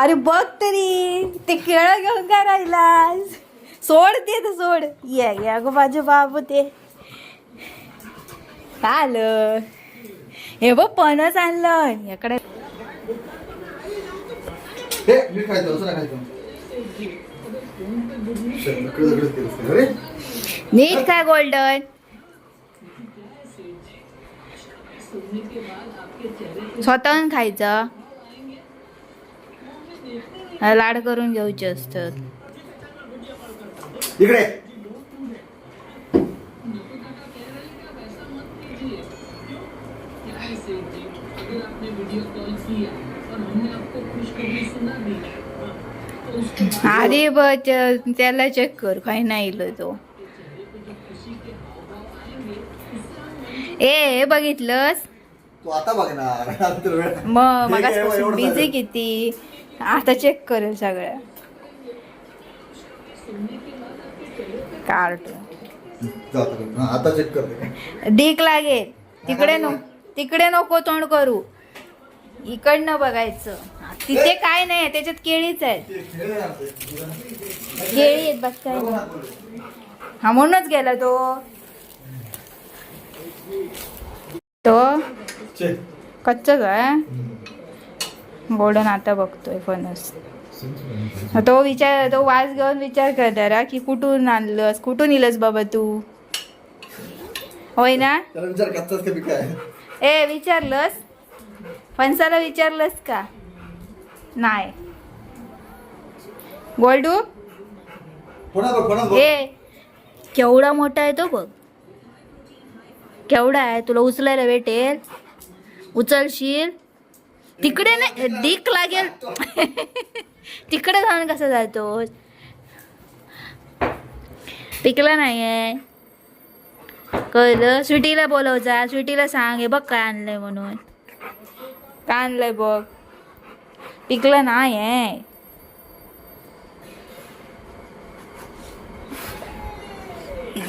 अरे बघ तरी ते केळ घेऊन काय राहिलास? सोड ते तर सोड. ये ये अगं माझे बाबू ते. आलं? हे बघ पणच आणलं. याकडे. नीट काय गोल्डन. स्वतःहून खायचं. लाड करून घ्यायचे असतात. इकडे. त्या- त्याला चेक कर काही नाही तो. ए हे बघितलंस? तू आता बघणार. मग बिझी? किती? आता चेक करेल सगळं कार्टून आता चेक करते. लागेल तिकडे नको. तिकडे नको तोंड करू. इकडनं बघायचं. तिथे काय नाही त्याच्यात केळीच आहेत. केळी आहेत बस काय. हा म्हणूनच गेला तो. तो? कच्चच आहे गोल्डन आता बघतोय फणस. तो विचार तो वास घेऊन विचार करणार की कुठून आणलंस? कुठून इलस बाबा तू? होय ना? ए विचारलंस? फणसाला विचारलंस का? नाही. गोल्डू? ए केवढा मोठा आहे तो बघ. केवढा आहे? तुला उचलायला भेटेल? उचलशील? तिकडे नाही डीक लागेल. तिकडे जाऊन कसं जातो? पिकला नाही आहे कळलं? स्वीटीला बोलवचा स्वीटीला सांग. हे बघ काय आणलंय म्हणून. काय आणलंय बघ? पिकलं नाही आहे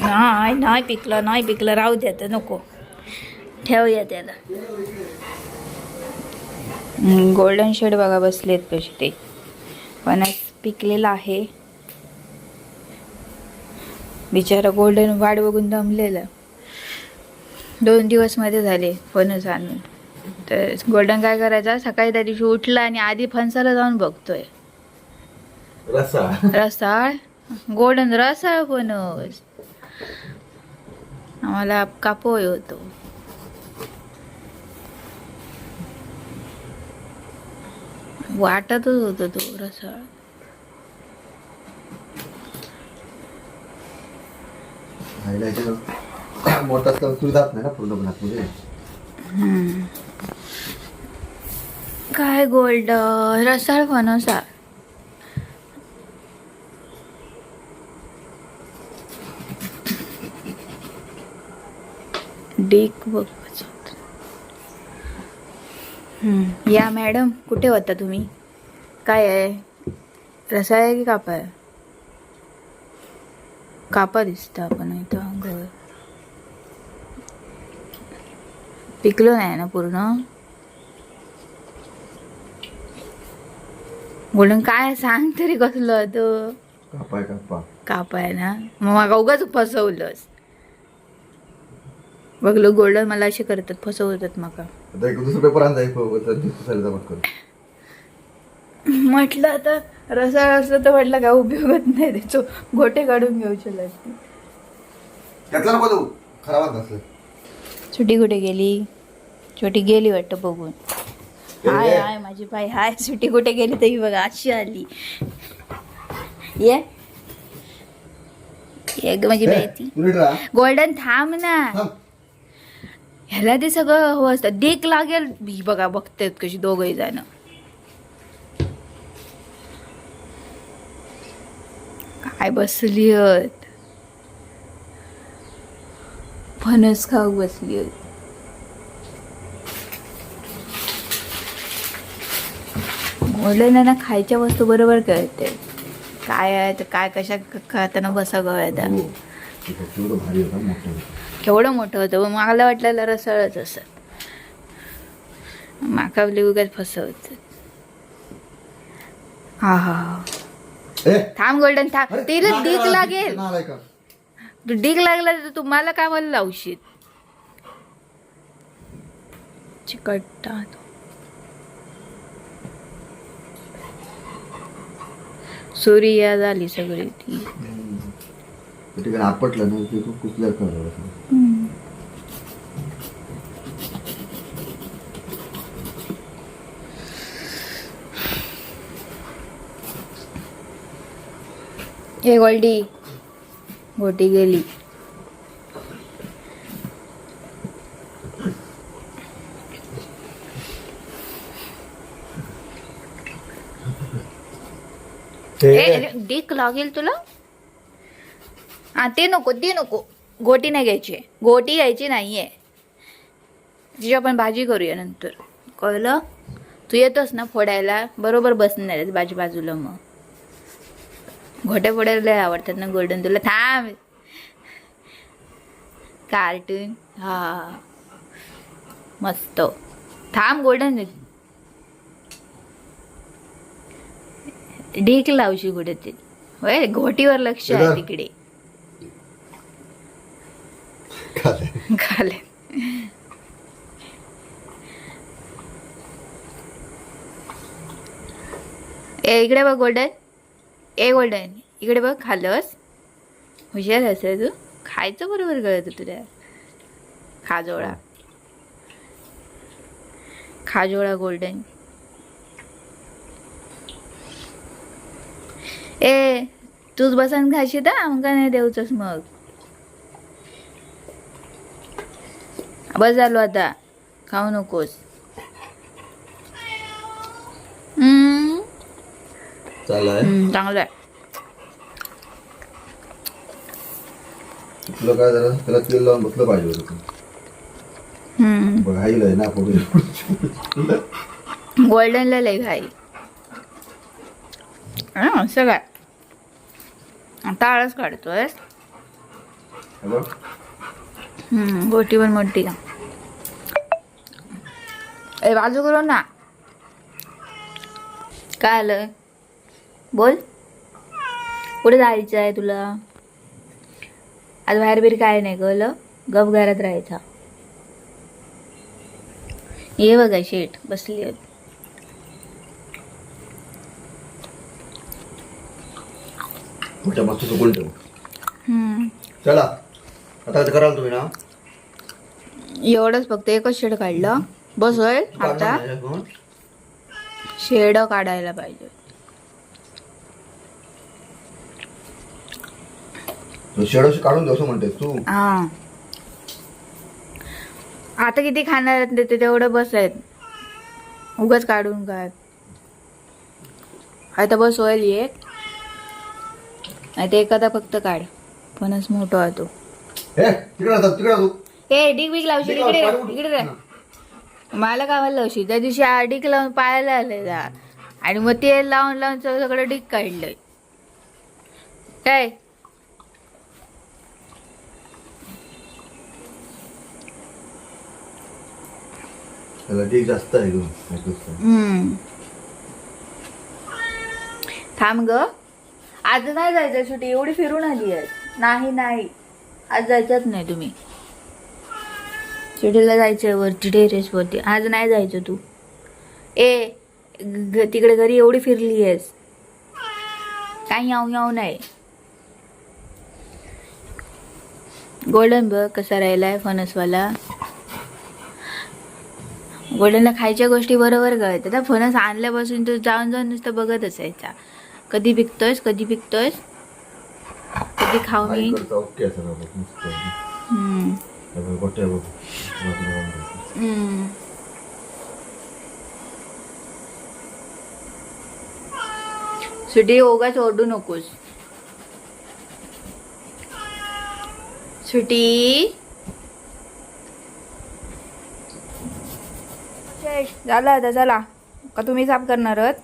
नाही नाही पिकलं नाही पिकलं. राहू द्या तर नको. ठेवूया त्याला. गोल्डन शेड बघा बसलेत कसे ते. फणस पिकलेला आहे. बिचारा गोल्डन वाट बघून दमलेलं. दोन दिवसमध्ये झाले फणस आणून. तर गोल्डन काय करायचा? सकाळी त्या दिवशी उठला आणि आधी फणसाला जाऊन बघतोय. रसा रसाळ? गोल्डन रसाळ फणस आम्हाला कापोय होतो. वाटतच होतो तो रसाळ. खायला याच्यानं मोठा असल्यावर तू जात नाही ना पूर्ण पण आतमध्ये काय गोल्ड? रसाळ फणसा डेक बघ. या मॅडम कुठे होता तुम्ही? काय आहे? रसाळ आहे की कापा आहे? कापा दिसतं आपण इथं अंगावर. पिकलो नाही ना पूर्ण? बोलून काय सांग तरी कसलं होतं कापाय कापा. कापाय ना? मग उगाच फसवलंस. बघलो गोल्डन मला असे करतात फसवतात माका. आता एक दुसरा पेपर एक म्हटलं आता रसाळ असलं तर म्हटलं काय उपयोगच नाही त्याचं गोटे काढून घेऊचे लागते नको तू नसलं सुटी कुठे गेली? छोटी गेली वाटतं बघून. हाय हाय माझी बाई हाय सुटी कुठे गेली तरी बघा अशी आली. ये. ये ग माझी बाई ती. गोल्डन थांब ना. ह्याला ते सगळं हवं असतं. देख लागेल. ही बघा बघतेत कशी दोघही जण. काय बसली आहेत फणस खाऊ बसली आहेत मुलांना खायच्या वस्तू बरोबर कळते. काय आहे तर काय कशा खाताना बसा गव्यात होता मोठं केवढं मोठं होतं मग मला वाटलेलं रसाळच असत माका उगाच फसवत. हा हा हा. थांब गोल्डन थांब. तिला डीक लागेल? तू डीक लागला तर तुम्हाला काय मला लावशील? चिकट्टा सूर्या झाली सगळी ती. ठिकाणी आपटलं ना ते खूप कुठल्या कळलं हे गोल्डी. गोटी गेली. डीक लागेल तुला? हा ते नको ते नको. गोटी नाही घ्यायची. आहे. गोटी घ्यायची नाहीये. तिची आपण भाजी करूया नंतर. कळलं? तू येतोस ना फोडायला? बरोबर बसणार आहेस बाजू बाजूला मग. घोट्या फोडायला लय आवडतात ना गोल्डन तुला थांब. कार्टून हा. मस्त. थांब गोल्डन ढीक लावशी कुठे ते होय घोटीवर लक्ष आहे. तिकडे. खाल्लं. खाले ए इकडे बघ गोल्डन. ए गोल्डन. इकडे बघ खाल्लंस? हुशार असं तू. खायचं बरोबर कळत तुला. खाजोळा. खाजोळा गोल्डन. ए तूच बसन खाशी तर आमका नाही देऊचस मग. बस झालो आता. खाऊ नकोस. चांगलं आहे तुला काय झालं त्याला तेल लावून बसलं पाहिजे होतं तू. हम्म, बघ हाईल आहे ना फोटो गोल्डनला लय घाई हं, आता आळस काढतोय गोटी पण मोठी का ए बाजू करू ना. काय आलं? बोल. कुठे जायचं आहे तुला? आज बाहेर बिर काय नाही कळलं गप घरात राहायचा. ये बघा शेट बसली होती मोठ्या मस्त चुकून ठेव. हम्म. चला. आता कराल तुम्ही ना? एवढंच फक्त एकच शेड काढलं. बस होईल आता? शेड काढायला पाहिजे. शेड काढून देऊ असं म्हणतेस तू? हा. आता किती खाणार आहेत ते- तेवढं बस आहेत. उगाच काढून काय आता बस होईल एक. नाही ते एखादा फक्त काढ. पणच मोठा आहे तो हे तिकडे तिकडे ए डिग बिग लावशील इकडे. इकडे मला कामाला लावशील त्या दिवशी आ डिक लावून पायाला आलेला आणि मग ते लावून लावून सगळं सगळं डिक काढलंय. काय? ठीक जास्त आहे. थांब ग. आज नाही जायचं सुट्टी. एवढी फिरून आली आहे. नाही नाही. आज जायचंच नाही तुम्ही. सुट्टीला जायचं वरती टेरेस वरती आज नाही जायचं तू. ए तिकडे घरी एवढी फिरली आहेस. काही याऊ याऊ नाही. गोल्डन बघ कसा राहिलाय फणसवाला. गोल्डनला खायच्या गोष्टी बरोबर कळतात. आता फणस आणल्यापासून तो जाऊन जाऊन नुसतं बघत असायचा कधी पिकतोयस कधी पिकतोयस? कधी खाऊ मी? आईकडचा ओके सुटी ओगाच ओरडू नकोस सुटी झालं आता चला का तुम्ही साफ करणार आहात.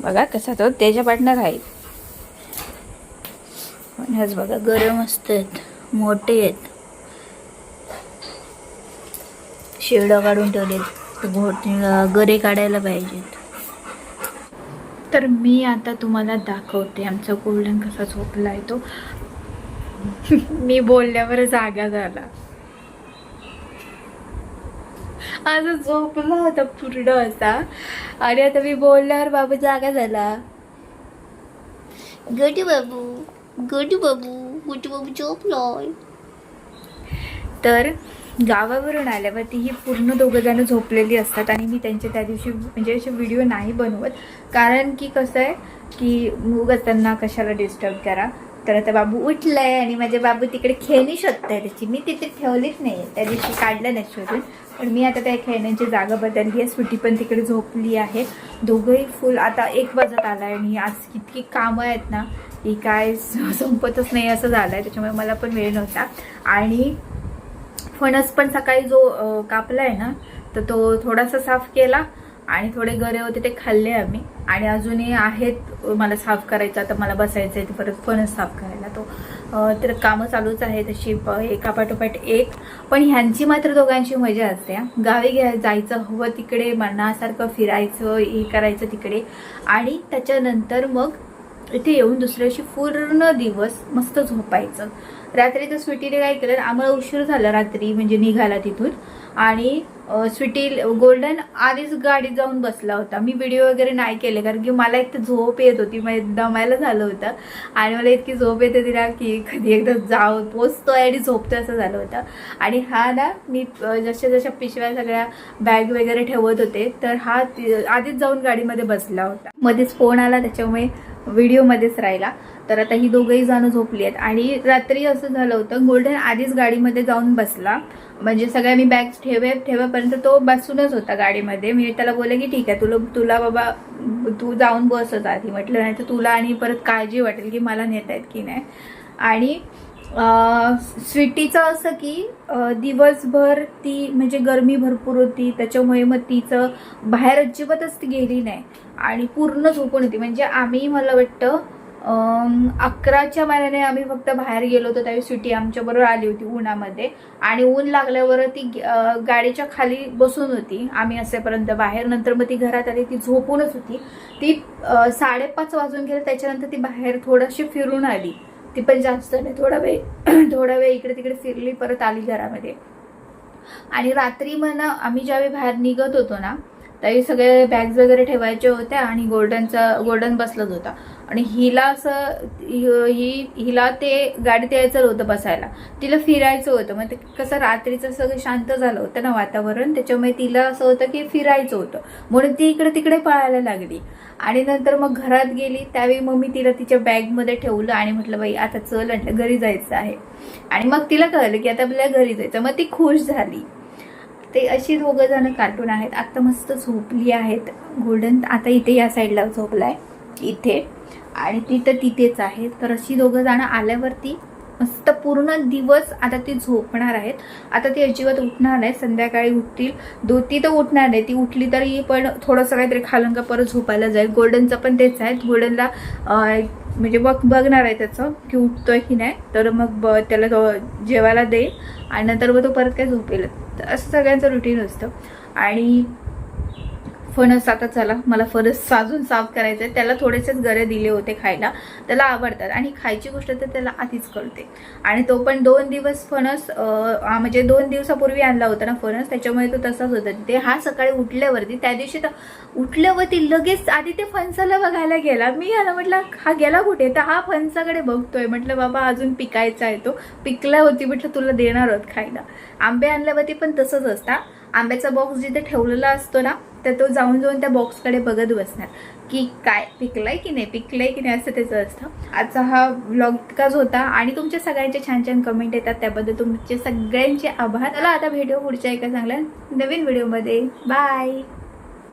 बघा कसा तो त्याच्या पार्टनर आहे पण हेच बघा गरम असतात मोठे आहेत. शेड काढून ठेवलेत. घोट गरे काढायला पाहिजेत. तर मी आता तुम्हाला दाखवते आमचा गोल्डन कसा झोपला आहे तो. मी बोलल्यावर जागा झाला. आज झोपला होता पूर्ण असा. आणि आता मी बोलल्यावर बाबू जागा झाला. गुड बाबू. गुड बाबू गुड बाबू झोपलोय. तर गावावरून आल्यावरती ही पूर्ण दोघं जण झोपलेली असतात आणि मी त्यांचे त्या दिवशी म्हणजे असे व्हिडिओ नाही बनवत. कारण की कसं आहे की मूग त्यांना कशाला डिस्टर्ब करा? तर आता बाबू उठलाय आणि माझे बाबू तिकडे खेळणी शोधताय त्याची मी तिथे ठेवलीच नाही त्या दिवशी काढलं नाही शोधून. पण मी आता त्या खेळण्यांची जागा बदलली आहे. सुटी पण तिकडे झोपली आहे. दोघंही फुल आता एक वाजत आला आणि आज इतकी कामं आहेत ना की काय संपतच नाही असं झालं आहे त्याच्यामुळे मला पण वेळ नव्हता. आणि फणस पण सकाळी जो कापला कापलाय ना तर तो थोडासा साफ केला आणि थोडे गरे होते ते खाल्ले आम्ही. आणि अजूनही आहेत मला साफ करायचं आता मला बसायचं आहे ते परत फणस साफ करायला. तो तर कामं चालूच आहे तशी एकापाठोपाठ एक पण ह्यांची मात्र दोघांची मजा असते गावी घ्या जायचं हवं तिकडे मनासारखं फिरायचं हे करायचं तिकडे. आणि त्याच्यानंतर मग इथे येऊन दुसऱ्या दिवशी पूर्ण दिवस मस्त झोपायचं. रात्री तर स्वीटीने काय केलं आम्हाला उशीर झाला रात्री म्हणजे निघाला तिथून. आणि स्वीटी गोल्डन आधीच गाडीत जाऊन बसला होता. मी व्हिडिओ वगैरे नाही केले कारण की मला एक तर झोप येत होती मग दमायला झालं होतं. आणि मला इतकी झोप येते तिला की कधी एकदा जाऊ पोचतोय आणि झोपतोय असं झालं होतं. आणि हा ना मी जशा जशा पिशव्या सगळ्या बॅग वगैरे ठेवत होते तर हा आधीच जाऊन गाडीमध्ये बसला होता. मध्येच फोन आला त्याच्यामुळे व्हिडिओमध्येच राहिला. तर आता ही दोघंही जण झोपली आहेत. आणि रात्री असं झालं होतं गोल्डन आधीच गाडीमध्ये जाऊन बसला. म्हणजे सगळ्या मी बॅग्स ठेवे ठेवेपर्यंत तो बसूनच होता गाडीमध्ये. मी त्याला बोलले की ठीक आहे तुला तुला बाबा तू जाऊन बसच आधी. म्हटलं नाही तर तुला आणि परत काळजी वाटेल की मला नेत आहेत की नाही. आणि स्वीटीचं असं की दिवसभर ती म्हणजे गरमी भरपूर होती. त्याच्यामुळे मग तिचं बाहेर अजिबातच ती गेली नाही. आणि पूर्ण झोपून होती. म्हणजे आम्ही मला वाटतं अकराच्या मानाने आम्ही फक्त बाहेर गेलो होतो त्यावेळी सिटी आमच्याबरोबर आली होती उन्हामध्ये. आणि ऊन लागल्यावर ती गाडीच्या खाली बसून होती. आम्ही असेपर्यंत बाहेर. नंतर मग ती घरात आली ती झोपूनच होती. ती साडेपाच वाजून गेलं त्याच्यानंतर ती बाहेर थोडीशी फिरून आली. ती पण जास्त नाही थोडा वेळ थोडा वेळ इकडे तिकडे फिरली परत आली घरामध्ये. आणि रात्री म्हणा आम्ही ज्यावेळी बाहेर निघत होतो ना त्यावेळी सगळे बॅग्स वगैरे ठेवायचे होत्या आणि गोल्डनचा गोल्डन बसलाच होता. आणि हिला असं हि हिला ते गाडीत यायचं होतं बसायला. तिला फिरायचं होतं. मग ते कसं रात्रीचं सगळं शांत झालं होतं ना वातावरण. त्याच्यामुळे तिला असं होतं की फिरायचं होतं. म्हणून ती इकडे तिकडे पळायला लागली. आणि नंतर मग घरात गेली. त्यावेळी मग मी तिला तिच्या बॅगमध्ये ठेवलं आणि म्हटलं बाई आता चल घरी जायचं आहे. आणि मग तिला कळलं की आता आपल्याला घरी जायचं मग ती खुश झाली. ते अशी दोघं जण कार्टून आहेत. आत्ता मस्त झोपली आहेत. गोल्डन आता इथे या साईडला झोपला आहे इथे. आणि ती तर तिथेच आहे. तर अशी दोघं जण आल्यावरती मस्त पूर्ण दिवस आता ती झोपणार आहेत. आता ती अजिबात उठणार नाही. संध्याकाळी उठतील. दो ती तर उठणार नाही. ती उठली तरी पण थोडंसं काहीतरी खालून का परत झोपायला जाईल. गोल्डनचं पण तेच आहे. गोल्डनला म्हणजे बघ बघणार आहे त्याचं की उठतोय की नाही. तर मग ब त्याला जेवायला देईल. आणि नंतर मग तो परत काय झोपेल तर असं सगळ्यांचं रुटीन असतं. आणि फणस आता चला मला फणस साजून साफ करायचं आहे त्याला थोडेसेच गरे दिले होते खायला. त्याला आवडतात आणि खायची गोष्ट तर त्याला आधीच कळते. आणि तो पण दोन दिवस फणस म्हणजे दोन दिवसापूर्वी आणला होता ना फणस त्याच्यामुळे तो तसाच होता. तिथे हा सकाळी उठल्यावरती त्या दिवशी तर उठल्यावरती लगेच आधी ते फणसाला बघायला गेला. मी याला म्हटलं हा गेला कुठे? तर हा फणसाकडे बघतोय. म्हटलं बाबा अजून पिकायचा आहे तो. पिकला होती म्हटलं तुला देणार आहोत खायला. आंबे आणल्यावरती पण तसंच असतं. आंब्याचा बॉक्स जिथे ठेवलेला असतो ना तर तो जाऊन जाऊन त्या बॉक्सकडे बघत बसणार की काय पिकलाय की नाही पिकलंय की नाही असं त्याचं असतं. आजचा हा व्लॉग इतकाच होता आणि तुमच्या सगळ्यांचे छान छान कमेंट येतात त्याबद्दल तुमचे सगळ्यांचे आभार. चला आता भेटू पुढच्या एका चांगल्या नवीन व्हिडिओमध्ये बाय